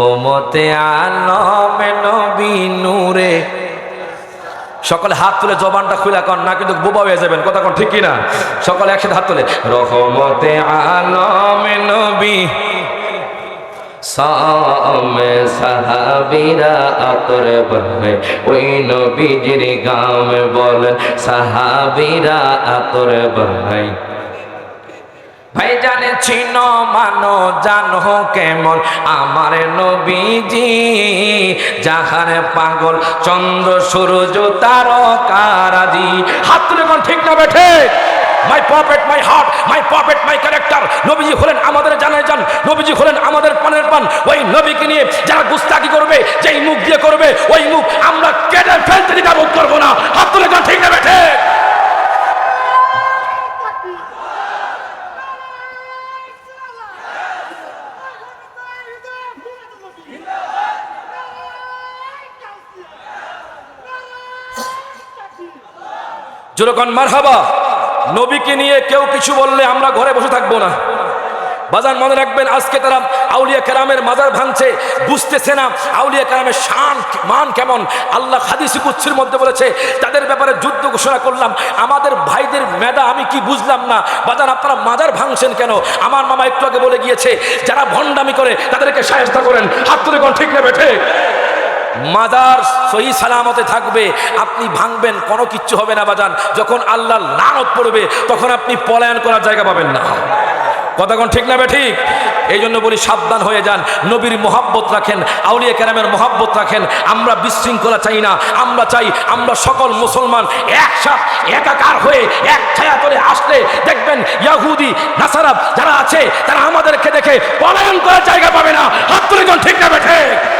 রহমতে আলমে নবী নূরে। সকলে হাত তুলে জবানটা খুলে কন, না কিন্তু বোবা হয়ে যাবেন, কথা কোন ঠিক কিনা? সকলে একসাথে হাত তুলে, রহমতে আলমে নবী। সামে সাহাবিরা আতর বহে, ওই নবীজির গামে বলেন, সাহাবিরা আতর বহে। ভাই জানে চিন মানো, জানো কেমন? আমার নবীজি যাহার পাগল, চন্দ্র, সূর্য, তারকারাজি। হাত তুলে কোন ঠিক না বেঠে? My puppet my heart my puppet my character নবীজি হলেন আমাদের জানায় যান নবীজি হলেন আমাদের পানের পান। ওই নবীকে নিয়ে যারা গুস্তাকি করবে, যেই মুখ দিয়ে করবে, ওই মুখ আমরা কেটে ফেলতে দ্বিধাবোধ করব না। হাত তুলে কোন ঠিক না বেঠে যেরকম মারহাবা। নবীকে নিয়ে কেউ কিছু বললে আমরা ঘরে বসে থাকব না। বাজার মনে রাখবেন, আজকে তারা আউলিয়া কেরামের মাজার ভাঙছে, বুঝতেছে না আউলিয়া কেরামের শান, মান কেমন। আল্লাহ হাদিস কুচ্ছির মধ্যে বলেছে, তাদের ব্যাপারে যুদ্ধ ঘোষণা করলাম। আমাদের ভাইদের মেধা আমি কি বুঝলাম না। বাজার, আপনারা মাজার ভাঙছেন কেন? আমার মামা একটু আগে বলে গিয়েছে, যারা ভণ্ডামি করে তাদেরকে সাহায্য করেন। হাত তুলে কোন ঠিক নেবে ঠিক মাজার সহি সালামতে থাকবে, আপনি ভাঙবেন, কোনো কিচ্ছু হবে না বাজান। যখন আল্লাহ লানত পড়বে, তখন আপনি পলায়ন করার জায়গা পাবেন না। কথাক্ষণ ঠিক না ঠিক? এই জন্য বলি সাবধান হয়ে যান। নবীর মোহাব্বত রাখেন, আউলিয়া কেরামের মোহাব্বত রাখেন। আমরা বিশৃঙ্খলা চাই না। আমরা চাই আমরা সকল মুসলমান একসাথ, একাকার হয়ে এক ছায়া করে আসলে দেখবেন ইয়াহুদি, নাসারাব যারা আছে, তারা আমাদেরকে দেখে পলায়ন করার জায়গা পাবে না। হাত তুলে ঠিক না ঠিক?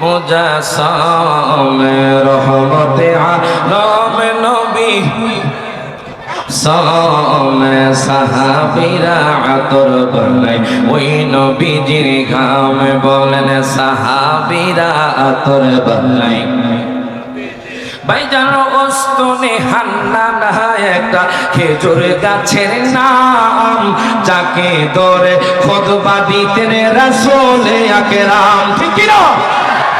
মুজাসসাম রহমতে আলম নবী। সামে সাহাবিরা আতর বলাই ওই নবীজির ঘাম বলেন, সাহাবিরা আতর বলাই ভাইজান ওস্তনে হান্না একটা খেজুর গাছের নাম, যাকে ধরে খোদবা দিতেন রাসূলে আকরাম ঠিক না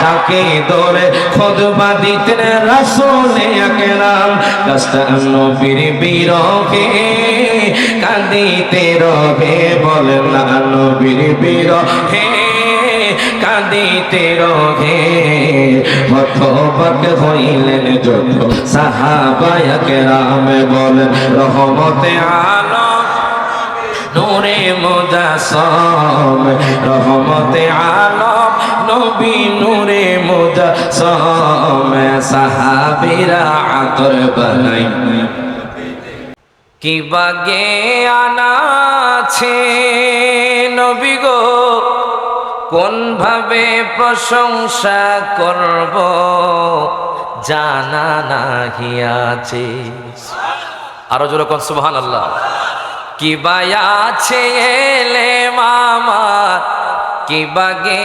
যাকে ধরে খোদবা দিতেন রাসূলে আকরাম। গাছটা নবীর কাঁদিতে রহে বলেন না নবীর বিরহে, কাঁদিতে রহে হতবাক হইলেন যত সাহাবায়াকে রামে বলেন, রহমতে আলম নূরে মুজাসম রহমতে আলম, নবী নূরে মুজাসম সাহাবিরা আতর বানাই। কি বাগে আনাছে নবী গো? কোন ভাবে প্রশংসা করব? জানা নাহি আছে। আরও যেরকম সুবহান আল্লাহ কি আছে এলে মামার কি বাগে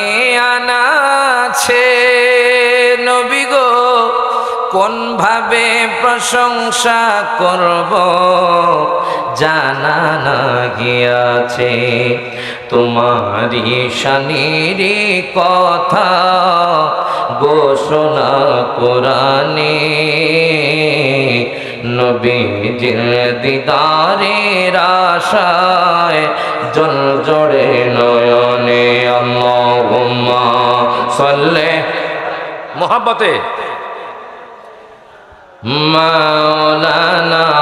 আনাছে নবী গো কোন ভাবে প্রশংসা করব? জানা না গিয়াছে তোমারি শানিরি কথা। ঘোষণা কোরআনে নবীজির দিদারের আশায় জল জড়ে নয়নে আল্লাহুম্মা সাল্লে মোহাব্বতে। মাওলানা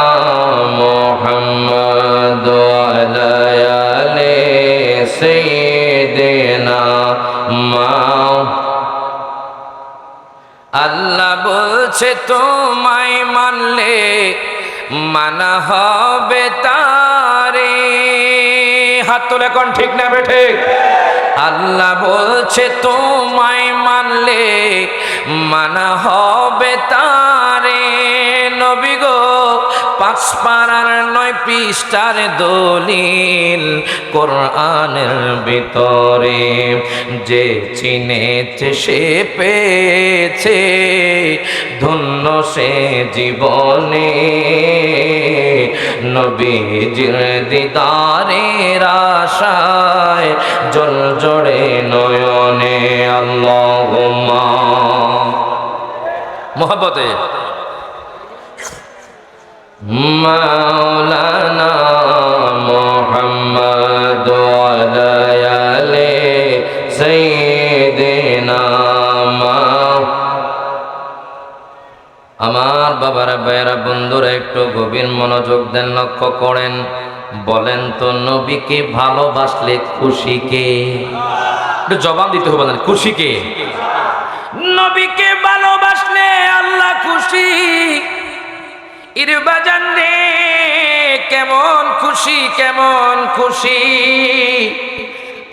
বলছে তোমায় মানলে মানা হবে তারে। হাত তোলে কোন ঠিক না বেঠে? আল্লাহ বলছে, তোমায় মানলে মানা হবে তারে। নবী গো পাঁচ পাড়ার নয় পৃষ্ঠার দলিল কোরআনের ভিতরে। যে চিনেছে, সে পেয়েছে, ধন্য সে জীবনে। নবীজির দিদারের আশায় জল জড়ে নয়নে আল্লাহ মোহাম্মতে মাওলানা মোহাম্মদ আলায়ালে সাইয়েদেনা আমার বাবারা, ভাইয়েরা, বন্ধুরা, একটু গভীর মনোযোগ দেন, লক্ষ্য করেন। বলেন তো, নবীকে ভালোবাসলে খুশিকে একটু জবাব দিতে হবে বলেন খুশিকে নবীকে ভালোবাসলে আল্লাহ খুশি। ইরবাজান রে, কেমন খুশি কেমন খুশি।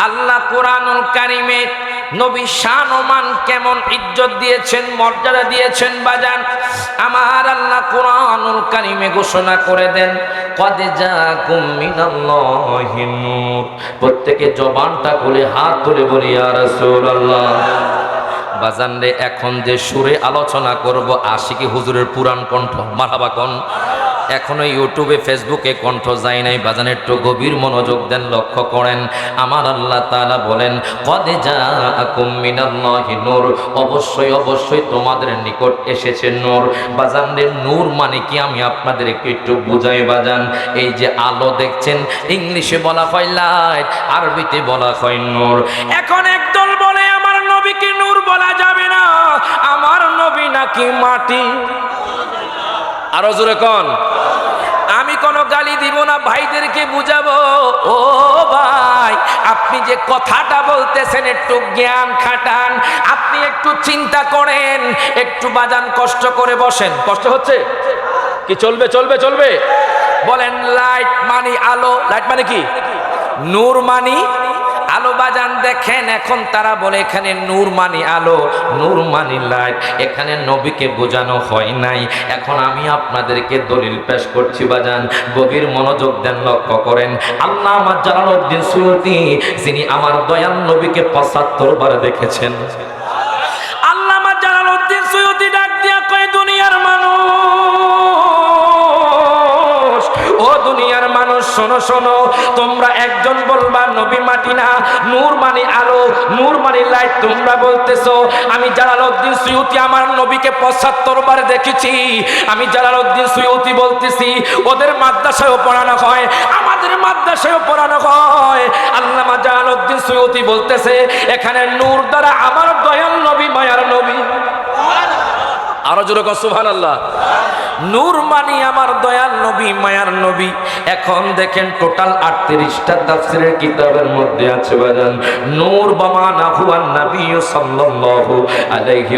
আল্লাহ কোরআনুল কারিমে নবী শান ওমান কেমন ইজ্জত দিয়েছেন, মর্যাদা দিয়েছেন, বাজান। আমার আল্লাহ কোরআনুল কারিমে ঘোষণা করে দেন, কদে যা কুমিনাল্লাহি প্রত্যেকে জবানটা খুলে, হাত তুলে বলি আর রাসূলুল্লাহ। বাজান রে এখন যে সুরে আলোচনা করব, আশিকি হুজুরের পুরাণ কণ্ঠ। মারহাবা কন। এখনও ইউটিউবে, ফেসবুকে কণ্ঠ যায় নাই। বাজান একটু গভীর মনোযোগ দেন, লক্ষ্য করেন। আমার আল্লাহ তাআলা বলেন, কদে মিনাল্লাহি নূর। অবশ্যই অবশ্যই তোমাদের নিকট এসেছে নূর। বাজান রে নূর মানে কি? আমি আপনাদেরকে একটু বুঝাই, বাজান। এই যে আলো দেখছেন, ইংলিশে বলা হয় লাইট, আরবিতে বলা হয় নূর। এখন আমার নবীকে নূর বলা যাবে না? আমার নবী নাকি মাটি? আরও জোরে কন। আমি কোনো গালি দিব না, ভাইদেরকে বুঝাবো। ও ভাই, আপনি যে কথাটা বলতেছেন, একটু জ্ঞান খাটান। আপনি একটু চিন্তা করেন, একটু বাজান, কষ্ট করে বসেন। কষ্ট হচ্ছে? কি চলবে চলবে চলবে? বলেন, লাইট মানি আলো, লাইট মানে কি? নূর মানি আলো বাজান দেখেন, এখন তারা বলে, এখানে নূর মানি আলো, নূর মানি লাইট, এখানে নবীকে বোঝানো হয় নাই। এখন আমি আপনাদেরকে দলিল পেশ করছি বাজান। গভীর মনোযোগ দেন, লক্ষ্য করেন। আল্লাহ আমার জালালউদ্দিন সুয়ুতি, যিনি আমার দয়াল নবীকে পঁচাত্তর বার দেখেছেন। আল্লাহ আমার সুয়ুতি ডাক দিয়া কয়, দুনিয়ার মানুষ শোনো শোনো, তোমরা একজন বলবা, নবী মাটি না, নূর মানে আলো, নূর মানে লাইট, তোমরা বলতেছো, আমি জালালউদ্দিন সুয়ুতি আমার নবীকে পঁচাত্তর বার দেখেছি। আমি জালালউদ্দিন সুয়ুতি বলতেছি, ওদের মাদ্রাসায়ও পড়ানো হয়, আমাদের মাদ্রাসায়ও পড়ানো হয়। আল্লামা জালালউদ্দিন সুয়ুতি বলতেছে, এখানে নূর দ্বারা আমার দয়াল নবী, মায়ার নবী। আরও জোরে সুবহানাল্লাহ। নূর মানি আমার দয়াল নবী, মায়ার নবী। এখন দেখেন টোটাল আটত্রিশটা তাফসিরের কিতাবের মধ্যে আছে বাজান, নূর নবী সাল্লাল্লাহু আলাইহি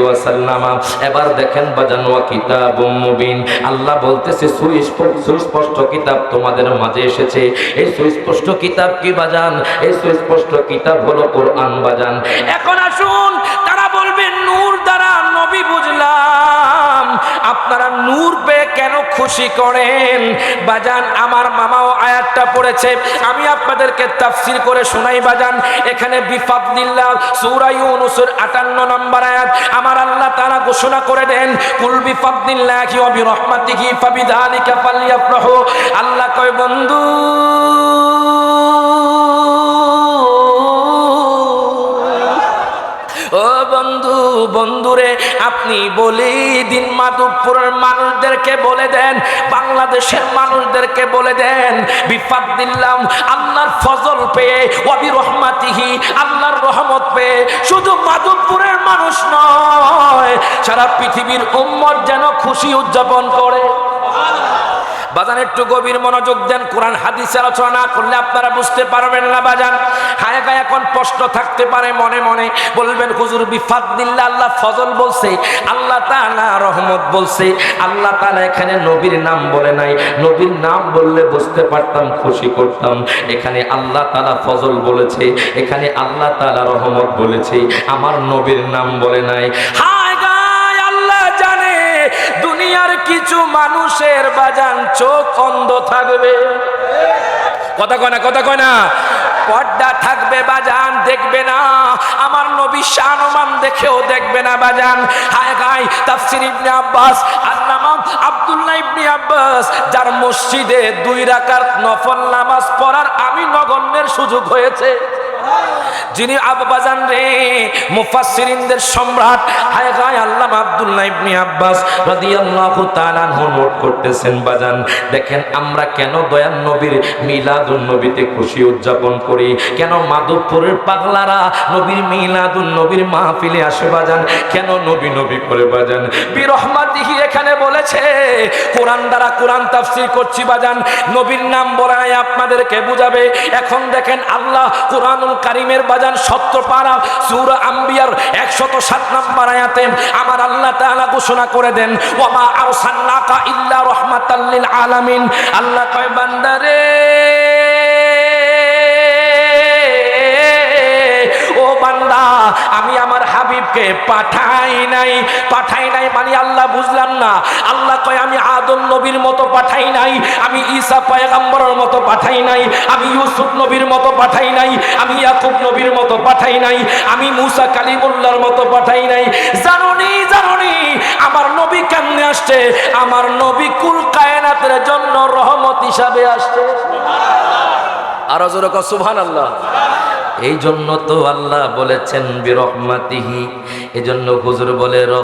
এবার দেখেন বাজান, ওয়া কিতাবুম মুবিন। আল্লাহ বলতেছে সুস্পষ্ট কিতাব তোমাদের মাঝে এসেছে। এই সুস্পষ্ট কিতাব কি বাজান? এই সুস্পষ্ট কিতাব হলো কোরআন বাজান। এখন আসুন আপনারা নূর পেয়ে কেন খুশি করেন? বাজান, আমার মামাও আয়াতটা পড়েছে। আমি আপনাদেরকে তাফসির করে শোনাই, বাজান। এখানে বিফাদনিল্লাহ সূরা ইউনূসের 58 নম্বর আয়াত। আমার আল্লাহ তাআলা ঘোষণা করে দেন, কুল বিফাদনিল্লাহি ওয়া বিরহমাতিহি ফাবিযালিকা ফালইফরাহু আল্লাহ কয়, বন্ধু বন্ধু, বন্ধুরে, আপনি বলি দিন মাধবপুরের মানুষদেরকে বলে দেন, বাংলাদেশের মানুষদেরকে বলে দেন বিপাদ দিলাম আল্লাহর ফজল পেয়ে অবি রহমাতিহি, আল্লাহর রহমত পেয়ে, শুধু মাধবপুরের মানুষ নয়, সারা পৃথিবীর উম্মত যেন খুশি উদযাপন করে। বাজান, একটু গভীর মনোযোগ দেন, কোরআন হাদিস আলোচনা না করলে আপনারা বুঝতে পারবেন না বাজান। হায় গায়ে এখন প্রশ্ন থাকতে পারে মনে মনে। বলবেন, হুজুর বিফাত দিল্লা আল্লাহ ফজল বলছে, আল্লাহ তাআলা রহমত বলছে, আল্লাহ তালা এখানে নবীর নাম বলে নাই। নবীর নাম বললে বুঝতে পারতাম, খুশি করতাম। এখানে আল্লাহ তালা ফজল বলেছে, এখানে আল্লাহ তালা রহমত বলেছে, আমার নবীর নাম বলে নাই। হায় কিছু মানুষের বাজান চোখ অন্ধ থাকবে। কথা কয় না, কথা কয় না। পর্দা থাকবে বাজান, দেখবে না। আমার নবী শাহমান দেখেও দেখবে না বাজান। হায় গাই তাফসির ইবনে আব্বাস আর আব্দুল্লাহ ইবনে আব্বাস, যার মসজিদে দুই রাকাত নফল নামাজ পড়ার আমি নগণ্যের সুযোগ হয়েছে। যিনি আব্বাজান রে, মুফাসসিরিনদের সম্রাট। হায় আল্লামা আব্দুল্লাহ ইবনে আব্বাস রাদিয়াল্লাহু তাআলা করতেছেন, বাজান। দেখেন, আমরা কেন দয়ান নবীর মিলাদুন নবীতে খুশি উদযাপন করি? কেন পাগলারা নবীর মিলাদুন নবীর মাহফিলে আসে, বাজান? কেন নবী নবী করে, বাজান? বিরহমাতিহি এখানে বলেছে, কোরআন দ্বারা কোরআন তাফসীর করছি, বাজান। নবীর নাম বলে নাই আপনাদেরকে বুঝাবে, এখন দেখেন আল্লাহ কোরআনুল কারিমের বাজান সত্য পাড়া সুর আম্বিয়ার 107 নম্বর আয়াতে আমার আল্লাহ তাআলা ঘোষণা করে দেন, ওয়ামা আরসালনাকা ইল্লা লিল আলামিন। আল্লাহ কয় বান্দারে ও বান্দা, আমি আমার হাবিবকে পাঠাই নাই। পাঠাই নাই মানে আল্লাহ বুঝলাম না। আল্লাহ কয়, আমি আদম নবীর মতো পাঠাই নাই, আমি ঈসা পয়গাম্বরের মতো পাঠাই নাই, আমি ইউসুফ নবীর মতো পাঠাই নাই, আমি ইয়াকুব নবীর মতো পাঠাই নাই, আমি মুসা কালিমুল্লাহর মতো পাঠাই নাই। জানুনি জানুনি, আমার নবী কেমনে আসছে? আমার নবী কুল কায়নাতের জন্য রহমত হিসাবে আসছে। আরও জোরে সুবহান আল্লাহ এই জন্য তো আল্লাহ বলেছেন বিরহমাতিহি। এজন্য জন্য হুজুর বলে